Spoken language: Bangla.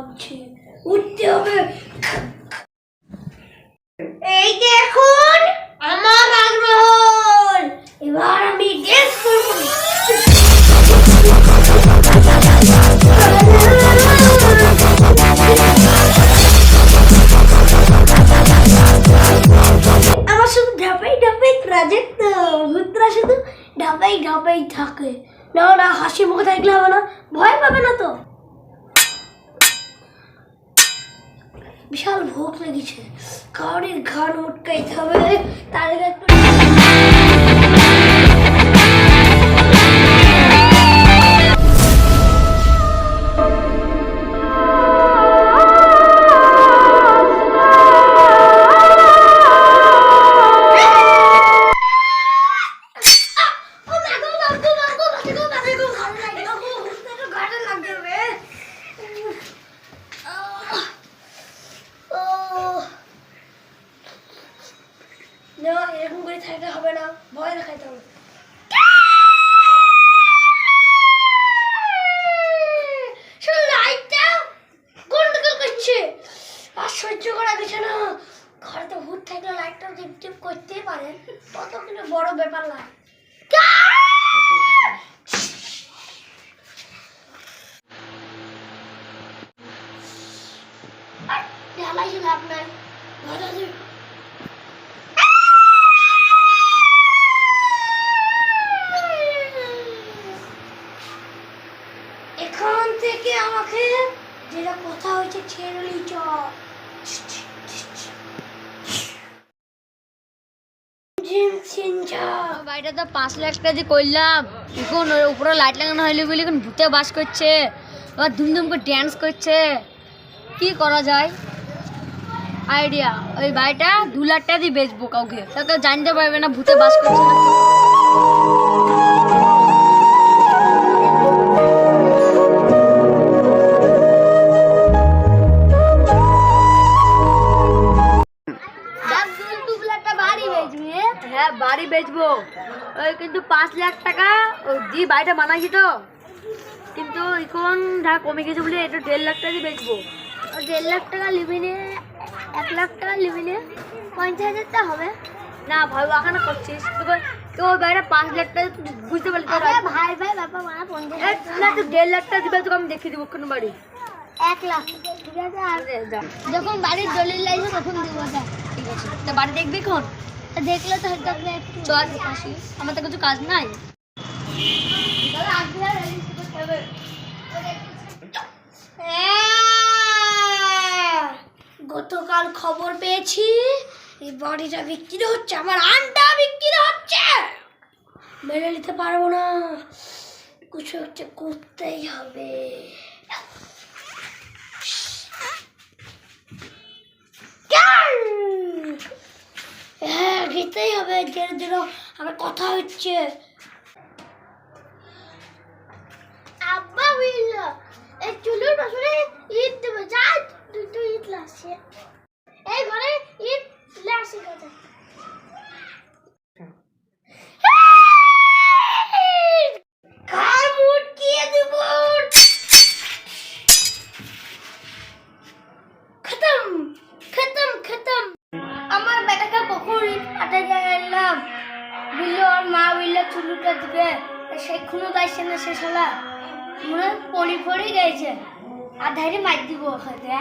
উঠছে উঠতে হবে। এই দেখুন আমার রাজমহল এবার আমি করব। আমার শুধু ঢাপাই ঢাপাই প্রজেক্ট ভূতরা শুধু ঢাপাই ঢাপাই থাকে। না না হাসি মুখে থাকলে হবে না ভয় পাবে না তো। বিশাল ভোগ লেগেছে। কাউরির ঘাড় উটকাইতে হবে তার একটু করে থাকতে হবে না। ভয় দেখাইতে হবে সহ্য করা গেছে না। ঘরে ভূত থাকলে লাইটটা টিপ টিপ করতেই পারে। কত কিন্তু বড় ব্যাপার লাগে জ্বালাই এখান থেকে আমাকে যেটা কথা হয়েছে ছেড়ে চ। বাড়িটা তো পাঁচ লাখ টাকা করলাম। এখন ওর উপরে লাইট লাগানো হইলে বলে এখন ভূতে বাস করছে। আবার ধুমধুম করে ড্যান্স করছে। কি করা যায়? আইডিয়া ওই বাড়িটা দু লাখ টাকা দিয়ে বেচবো কাউকে। তাকে জানতে পারবে না ভূতে বাস করছে না। বেচবো। ওই কিন্তু পাঁচ লাখ টাকা ওই দি বাড়িটা বানাইছি তো। কিন্তু এখন যা কমে গেছে বলে এটা দেড় লাখ টাকা দিয়ে বেচবো দেড় লাখ টাকা লিবি নে এক লাখ টাকা লিবি নে পঞ্চাশ হাজার টাকা হবে। না ভাই ওখানে করছিস। তো ওই বাড়িটা পাঁচ লাখ টাকা বুঝতে পারলি তো ভাই। ভাই পঞ্চাশ না তুই দেড় লাখ টাকা দিবে তোকে আমি দেখিয়ে দিব কোনো বাড়ি। এক লাখ ঠিক আছে? আর যখন বাড়ির দলিল লাগবে তখন দেবো ঠিক আছে। তা বাড়ি দেখবি কোন তা দেখলে তো একটু। চল আসি আমার তো কিছু কাজ নাই। গতকাল খবর পেয়েছি এই বাড়িটা বিক্রি হচ্ছে আমার আন্ডা বিক্রি হচ্ছে। মেনে নিতে পারব না। কিছু একটা করতেই হবে। হ্যাঁ হবে, ধীরে দিল আমার কথা হচ্ছে। আব্বা এই চুলুর বছরে ঈদ দেবে, যা দুটো ঈদ লাগছে। এই ঘরে ঈদ লাগছে কথা কখন জায়গায় এলাম। বিল্লু আর মা বিল্লা চুলুটা দিবে। সেখুনো গাইছে না সে শালা। মনে পড়ি পড়ি গেছে আর ধারে মার দিব ওখানে।